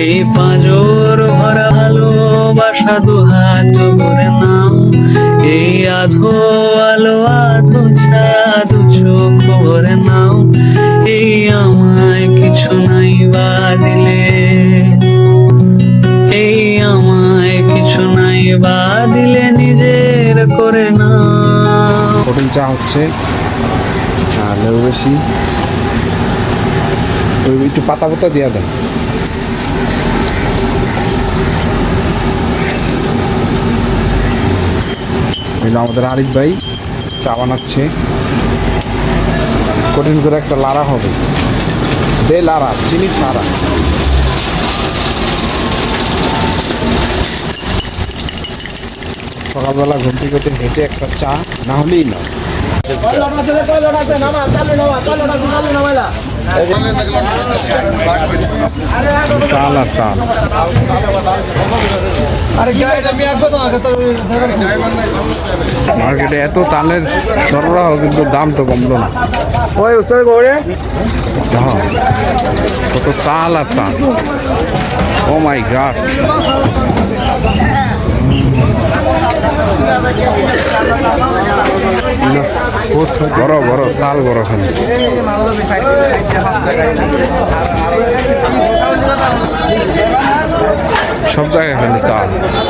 এই পাঁজর ভরা ভালোবাসা দু হাত করে নাও। এই আধো আলো, আধো ছাদু চোখ ভরে নাও। এই আমায় কিছু নাই বা দিলে। এই আমায় কিছু নাই বা দিলে নিজের করে নাও। হোটেল চা হচ্ছে। আর লেবু বেশি। একটু পাতা পাতা দিয়া এটা আমাদের আরিফ ভাই, চা বানাচ্ছে। কঠিন করে একটা লাড়া হবে। দে লাড়া, চিনি সারা সকালবেলা ঘুম থেকে হেঁটে একটা চা, না হলেই না। তাল আর তাল মার্কেটে এত তালের সরবরাহ কিন্তু দাম তো কমলো না। ওই উৎসব হ্যাঁ। কত তাল আর তাল। ও মাই গাড বড় বড় তাল বড় খালি সব জায়গায় খালি তাল